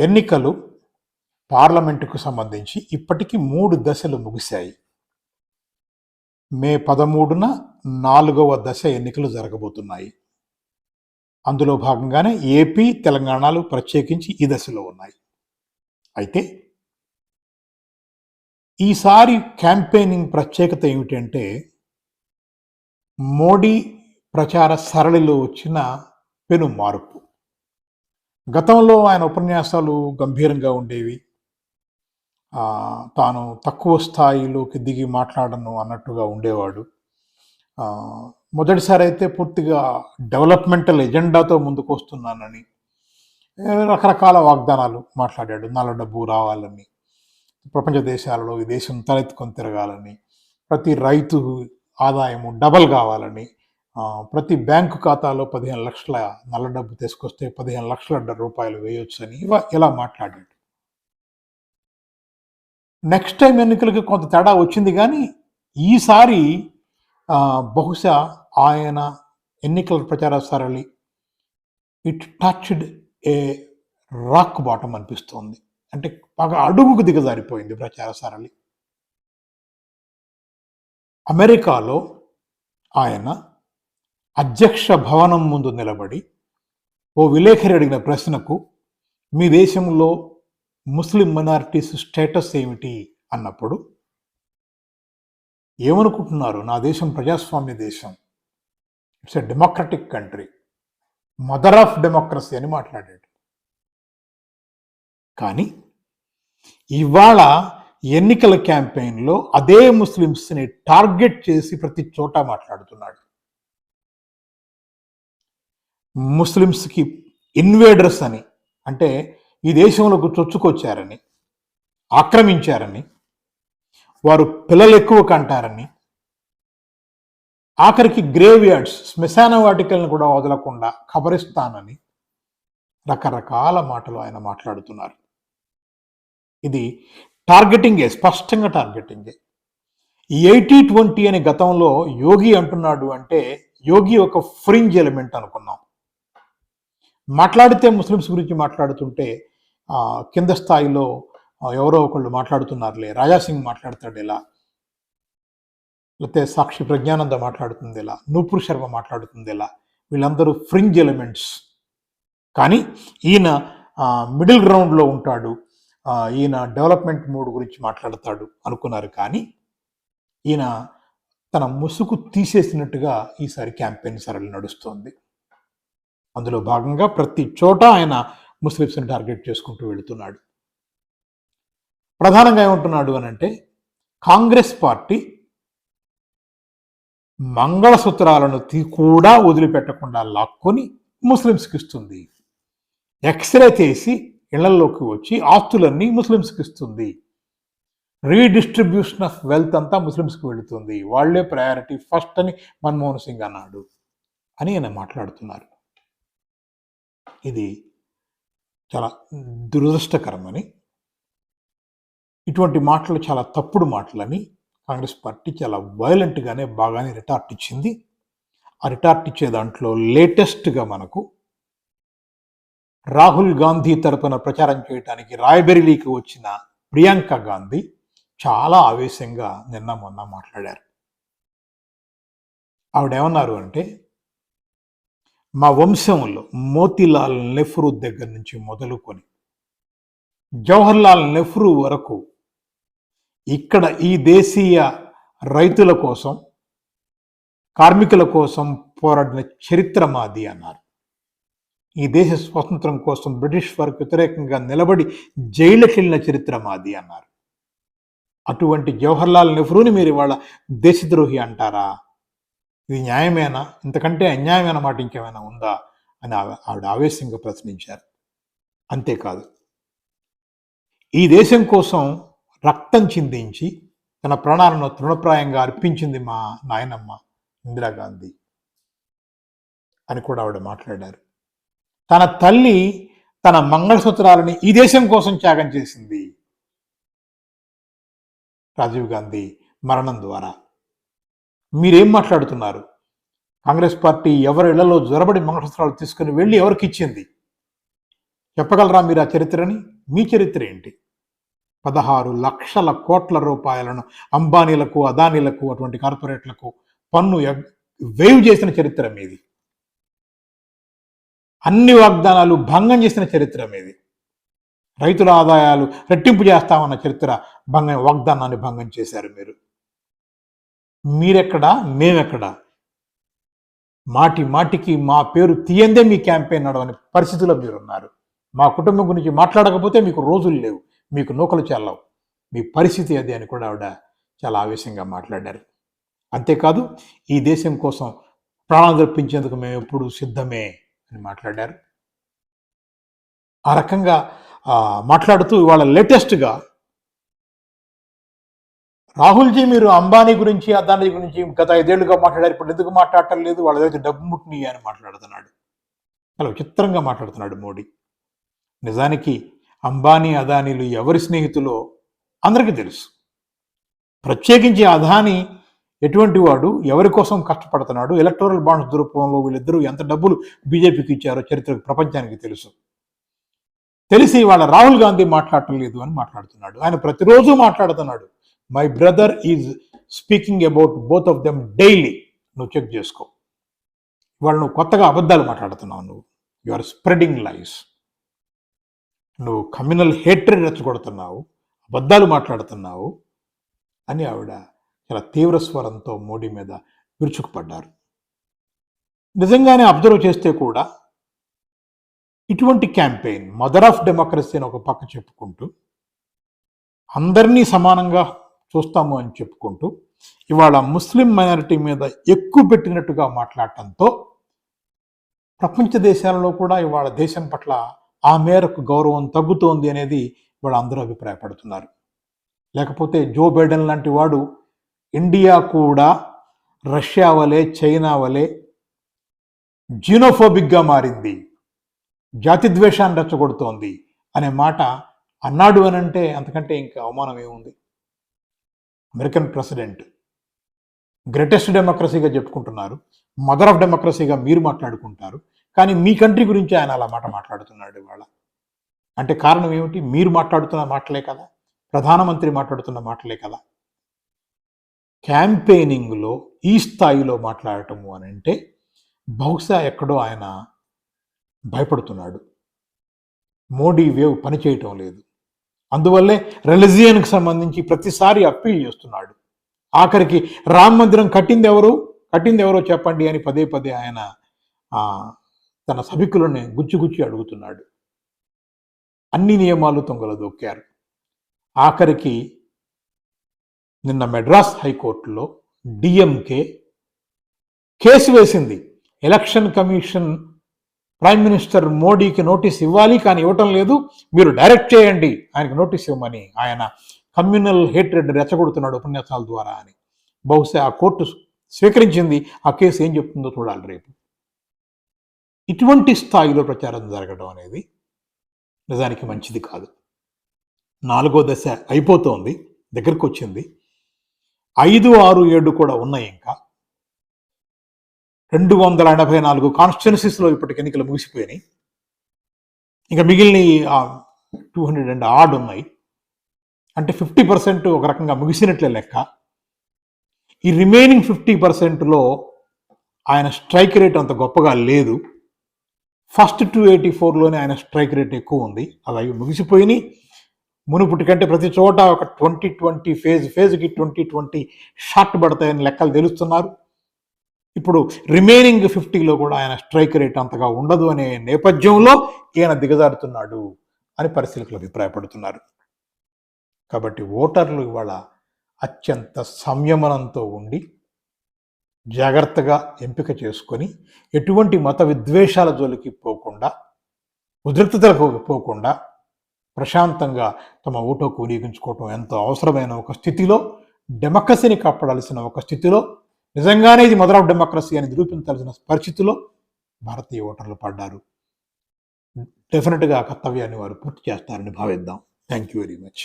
ఎన్నికలు పార్లమెంటుకు సంబంధించి ఇప్పటికీ మూడు దశలు ముగిశాయి. మే పదమూడున నాలుగవ దశ ఎన్నికలు జరగబోతున్నాయి. అందులో భాగంగానే ఏపీ తెలంగాణలు ప్రత్యేకించి ఈ దశలో ఉన్నాయి. అయితే ఈసారి క్యాంపెయినింగ్ ప్రత్యేకత ఏమిటంటే మోడీ ప్రచార సరళిలో వచ్చిన పెను మార్పు. గతంలో ఆయన ఉపన్యాసాలు గంభీరంగా ఉండేవి. తాను తక్కువ స్థాయిలోకి దిగి మాట్లాడను అన్నట్టుగా ఉండేవాడు. మొదటిసారి అయితే పూర్తిగా డెవలప్మెంటల్ ఎజెండాతో ముందుకు వస్తున్నానని రకరకాల వాగ్దానాలు మాట్లాడాడు. నల్ల డబ్బు రావాలని ప్రపంచ దేశాలలో ఈ దేశం తలెత్తుకొని తిరగాలని ప్రతి రైతు ఆదాయము డబల్ కావాలని ప్రతి బ్యాంకు ఖాతాలో పదిహేను లక్షల నల్ల డబ్బు తీసుకొస్తే పదిహేను లక్షల రూపాయలు వేయొచ్చు అని ఇలా మాట్లాడాడు. నెక్స్ట్ టైం ఎన్నికలకి కొంత తేడా వచ్చింది కానీ ఈసారి బహుశా ఆయన ఎన్నికల ప్రచార సరళి it touched a rock bottom అనిపిస్తోంది. అంటే బాగా అడుగుకు దిగజారిపోయింది ప్రచార సరళి. అమెరికాలో ఆయన అధ్యక్ష భవనం ముందు నిలబడి ఓ విలేఖరి అడిగిన ప్రశ్నకు మీ దేశంలో ముస్లిం మైనారిటీస్ స్టేటస్ ఏమిటి? అన్నప్పుడు ఏమనుకుంటున్నారు? నా దేశం ప్రజాస్వామ్య దేశం. It's a democratic country. Mother of democracy అని మాట్లాడాడు. కానీ ఇవాళ ఎన్నికల క్యాంపెయిన్లో అదే ముస్లిమ్స్ని టార్గెట్ చేసి ప్రతి చోట మాట్లాడుతున్నాడు. ముస్లిమ్స్కి ఇన్వేడర్స్ అని అంటే ఈ దేశంలోకి చొచ్చుకొచ్చారని ఆక్రమించారని వారు పిల్లలు ఎక్కువ కంటారని ఆఖరికి గ్రేవ్ యార్డ్స్ శ్మశాన వాటికల్ని కూడా వదలకుండా కబరిస్తానని రకరకాల మాటలు ఆయన మాట్లాడుతున్నారు. ఇది టార్గెటింగే స్పష్టంగా టార్గెటింగే. ఎయిటీ ట్వంటీ అనే గతంలో యోగి అంటున్నాడు అంటే యోగి ఒక ఫ్రింజ్ ఎలిమెంట్ అనుకున్నాం. మాట్లాడితే ముస్లిమ్స్ గురించి మాట్లాడుతుంటే కింద స్థాయిలో ఎవరో ఒకళ్ళు మాట్లాడుతున్నారులే. రాజాసింగ్ మాట్లాడతాడు ఇలా. లేకపోతే సాక్షి ప్రజ్ఞానంద మాట్లాడుతుంది ఇలా. నూపూర్ శర్మ మాట్లాడుతుంది ఇలా. వీళ్ళందరూ ఫ్రింజ్ ఎలిమెంట్స్. కానీ ఈయన మిడిల్ గ్రౌండ్లో ఉంటాడు. ఈయన డెవలప్మెంట్ మూడ్ గురించి మాట్లాడతాడు అనుకున్నారు కానీ ఈయన తన ముసుగు తీసేసినట్టుగా ఈసారి క్యాంపెయిన్ సరళి నడుస్తోంది. అందులో భాగంగా ప్రతి చోట ఆయన ముస్లిమ్స్ని టార్గెట్ చేసుకుంటూ వెళుతున్నాడు. ప్రధానంగా ఏమంటున్నాడు అని అంటే కాంగ్రెస్ పార్టీ మంగళసూత్రాలను తీ- కూడా వదిలిపెట్టకుండా లాక్కొని ముస్లిమ్స్కి ఇస్తుంది. ఎక్స్రే చేసి ఇళ్ళలోకి వచ్చి ఆస్తులన్నీ ముస్లిమ్స్కి ఇస్తుంది. రీడిస్ట్రిబ్యూషన్ ఆఫ్ వెల్త్ అంతా ముస్లిమ్స్కి వెళుతుంది. వాళ్ళే ప్రయారిటీ ఫస్ట్ అని మన్మోహన్ సింగ్ అన్నాడు. అని ఆయన మాట్లాడుతున్నారు. ఇది చాలా దురదృష్టకరమని. ఇటువంటి మాటలు చాలా తప్పుడు మాటలని కాంగ్రెస్ పార్టీ చాలా వైలెంట్గానే బాగానే రిటార్ట్ ఇచ్చింది. ఆ రిటార్ట్ ఇచ్చే దాంట్లో లేటెస్ట్గా మనకు రాహుల్ గాంధీ తరపున ప్రచారం చేయడానికి రాయబెరిలీకి వచ్చిన ప్రియాంక గాంధీ చాలా ఆవేశంగా నిన్న మొన్న మాట్లాడారు. ఆవిడేమన్నారు అంటే మా వంశంలో మోతీలాల్ నెహ్రూ దగ్గర నుంచి మొదలుకొని జవహర్లాల్ నెహ్రూ వరకు ఇక్కడ ఈ దేశీయ రైతుల కోసం కార్మికుల కోసం పోరాడిన చరిత్ర మాది అన్నారు. ఈ దేశ స్వాతంత్రం కోసం బ్రిటిష్ వారికి వ్యతిరేకంగా నిలబడి జైలుకి వెళ్ళిన చరిత్ర మాది అన్నారు. అటువంటి జవహర్లాల్ నెహ్రూని మీరు ఇవాళ దేశద్రోహి అంటారా? ఇది న్యాయమేనా? ఇంతకంటే అన్యాయమైన మాట ఇంకేమైనా ఉందా? అని ఆవిడ ఆవేశంగా ప్రశ్నించారు. అంతేకాదు ఈ దేశం కోసం రక్తం చిందించి తన ప్రాణాలను తృణప్రాయంగా అర్పించింది మా నాయనమ్మ ఇందిరాగాంధీ అని కూడా ఆవిడ మాట్లాడారు. తన తల్లి తన మంగళసూత్రాలని ఈ దేశం కోసం త్యాగం చేసింది రాజీవ్ గాంధీ మరణం ద్వారా. మీరేం మాట్లాడుతున్నారు? కాంగ్రెస్ పార్టీ ఎవరి ఇళ్ళలో జ్వరబడి మంగళసూత్రాలు తీసుకుని వెళ్ళి ఎవరికి ఇచ్చింది? చెప్పగలరా మీరు ఆ చరిత్రని? మీ చరిత్ర ఏంటి? పదహారు లక్షల కోట్ల రూపాయలను అంబానీలకు అదానీలకు అటువంటి కార్పొరేట్లకు పన్ను వేవ్ చేసిన చరిత్ర మీది. అన్ని వాగ్దానాలు భంగం చేసిన చరిత్ర మీది. రైతుల ఆదాయాలు రెట్టింపు చేస్తామన్న చరిత్ర భంగం వాగ్దానాన్ని భంగం చేశారు మీరు. మీరెక్కడా? మేమెక్కడా? మాటి మాటికి మా పేరు తీయందే మీ క్యాంపెయిన్ నడవని పరిస్థితిలో మీరున్నారు. మా కుటుంబం గురించి మాట్లాడకపోతే మీకు రోజులు లేవు. మీకు నూకలు చెల్లవు. మీ పరిస్థితి అది అని కూడా ఆవిడ చాలా ఆవేశంగా మాట్లాడారు. అంతేకాదు ఈ దేశం కోసం ప్రాణాలు తెప్పించేందుకు మేము ఎప్పుడు సిద్ధమే అని మాట్లాడారు. ఆ రకంగా మాట్లాడుతూ ఇవాళ లేటెస్ట్గా రాహుల్జీ మీరు అంబానీ గురించి అదానీ గురించి గత ఐదేళ్ళుగా మాట్లాడారు. ఇప్పుడు ఎందుకు మాట్లాడటం లేదు? వాళ్ళ దగ్గర డబ్బు ముట్టిని అని మాట్లాడుతున్నాడు. చాలా విచిత్రంగా మాట్లాడుతున్నాడు మోడీ. నిజానికి అంబానీ అదానీలు ఎవరి స్నేహితులో? అందరికీ తెలుసు. ప్రత్యేకించి అదానీ ఎటువంటి వాడు ఎవరి కోసం కష్టపడుతున్నాడు ఎలక్టోరల్ బాండ్స్ రూపంలో వీళ్ళిద్దరూ ఎంత డబ్బులు బీజేపీకి ఇచ్చారో చరిత్ర ప్రపంచానికి తెలుసు. తెలిసి వాళ్ళ రాహుల్ గాంధీ మాట్లాడటం లేదు అని మాట్లాడుతున్నాడు. ఆయన ప్రతిరోజు మాట్లాడుతున్నాడు. My brother is speaking about both of them daily నువ్వు చెక్ చేసుకో. ఇవాళ నువ్వు కొత్తగా అబద్ధాలు మాట్లాడుతున్నావు నువ్వు. యు ఆర్ స్ప్రెడింగ్ లైఫ్ నువ్వు కమ్యూనల్ హేట్రెడ్ రెచ్చగొడుతున్నావు. అబద్ధాలు మాట్లాడుతున్నావు. అని ఆవిడ చాలా తీవ్ర స్వరంతో మోడీ మీద విరుచుకుపడ్డారు. నిజంగానే అబ్జర్వ్ చేస్తే కూడా ఇటువంటి క్యాంపెయిన్ మదర్ ఆఫ్ డెమోక్రసీ అని ఒక పక్క చెప్పుకుంటూ అందరినీ సమానంగా చూస్తాము అని చెప్పుకుంటూ ఇవాళ ముస్లిం మైనారిటీ మీద ఎక్కువ పెట్టినట్టుగా మాట్లాడటంతో ప్రపంచ దేశాలలో కూడా ఇవాళ దేశం పట్ల ఆ మేరకు గౌరవం తగ్గుతోంది అనేది ఇవాళ అందరూ అభిప్రాయపడుతున్నారు. లేకపోతే జో బైడెన్ లాంటి వాడు ఇండియా కూడా రష్యా వలె చైనా వలె జీనోఫోబిక్గా మారింది. జాతి ద్వేషాన్ని రెచ్చగొడుతోంది అనే మాట అన్నాడు అని అంటే అంతకంటే ఇంకా అవమానం ఏముంది? అమెరికన్ ప్రెసిడెంట్ గ్రేటెస్ట్ డెమోక్రసీగా చెప్పుకుంటున్నారు మదర్ ఆఫ్ డెమోక్రసీగా మీరు మాట్లాడుకుంటారు కానీ మీ కంట్రీ గురించి ఆయన అలా మాట మాట్లాడుతున్నాడు ఇవాళ. అంటే కారణం ఏమిటి? మీరు మాట్లాడుతున్న మాటలే కదా? ప్రధానమంత్రి మాట్లాడుతున్న మాటలే కదా? క్యాంపెయినింగ్లో ఈ స్థాయిలో మాట్లాడటము అని అంటే బహుశా ఎక్కడో ఆయన భయపడుతున్నాడు. మోడీ వేవ్ పనిచేయటం లేదు. అందువల్లే రిలిజియన్కి సంబంధించి ప్రతిసారి అప్పీల్ చేస్తున్నాడు. ఆఖరికి రామ మందిరం కట్టింది ఎవరు? కట్టింది ఎవరో చెప్పండి అని పదే పదే ఆయన తన సభికులను గుచ్చి గుచ్చి అడుగుతున్నాడు. అన్ని నియమాలు తొంగల దొక్కారు. ఆఖరికి నిన్న మెడ్రాస్ హైకోర్టులో డిఎంకే కేసు వేసింది. ఎలక్షన్ కమిషన్ ప్రైమ్ మినిస్టర్ మోడీకి నోటీస్ ఇవ్వాలి కానీ ఇవ్వటం లేదు మీరు డైరెక్ట్ చేయండి ఆయనకి నోటీస్ ఇవ్వమని ఆయన కమ్యూనల్ హేట్రెడ్ రెచ్చగొడుతున్నాడు ఉపన్యాసాల ద్వారా అని. బహుశా ఆ కోర్టు స్వీకరించింది ఆ కేసు ఏం చెప్తుందో చూడాలి రేపు. ఇటువంటి స్థాయిలో ప్రచారం జరగడం అనేది నిజానికి మంచిది కాదు. నాలుగో దశ అయిపోతోంది దగ్గరకు వచ్చింది ఐదు ఆరు ఏడు కూడా ఉన్నాయి ఇంకా. రెండు వందల ఎనభై నాలుగు కాన్స్టిట్యున్సీస్లో ఇప్పటికి ఎన్నికలు ముగిసిపోయినాయి. ఇంకా మిగిలిన టూ హండ్రెడ్ అండ్ ఆడ్ ఉన్నాయి. అంటే ఫిఫ్టీ పర్సెంట్ ఒక రకంగా ముగిసినట్లే లెక్క. ఈ రిమైనింగ్ ఫిఫ్టీ పర్సెంట్లో ఆయన స్ట్రైక్ రేట్ అంత గొప్పగా లేదు. ఫస్ట్ టూ ఎయిటీ ఫోర్లోనే ఆయన స్ట్రైక్ రేట్ ఎక్కువ ఉంది. అలాగే ముగిసిపోయినాయి. మునుపుటి కంటే ప్రతి చోట ఒక ట్వంటీ ట్వంటీ ఫేజ్ ఫేజ్కి ట్వంటీ ట్వంటీ షార్ట్ పడతాయని లెక్కలు తెలుస్తున్నారు. ఇప్పుడు రిమైనింగ్ ఫిఫ్టీలో కూడా ఆయన స్ట్రైక్ రేట్ అంతగా ఉండదు అనే నేపథ్యంలో ఈయన దిగజారుతున్నాడు అని పరిశీలకులు అభిప్రాయపడుతున్నారు. కాబట్టి ఓటర్లు ఇవాళ అత్యంత సంయమనంతో ఉండి జాగ్రత్తగా ఎంపిక చేసుకొని ఎటువంటి మత విద్వేషాల జోలికి పోకుండా ఉద్రిక్తతలకు పోకుండా ప్రశాంతంగా తమ ఓటుకు వినియోగించుకోవటం ఎంతో అవసరమైన ఒక స్థితిలో డెమోక్రసీని కాపాడాల్సిన ఒక స్థితిలో నిజంగానే ఇది మదర్ ఆఫ్ డెమోక్రసీ అని నిరూపించాల్సిన పరిస్థితిలో భారతీయ ఓటర్లు పడ్డారు. డెఫినెట్గా కర్తవ్యాన్ని వారు పూర్తి చేస్తారని భావిద్దాం. Thank you very much.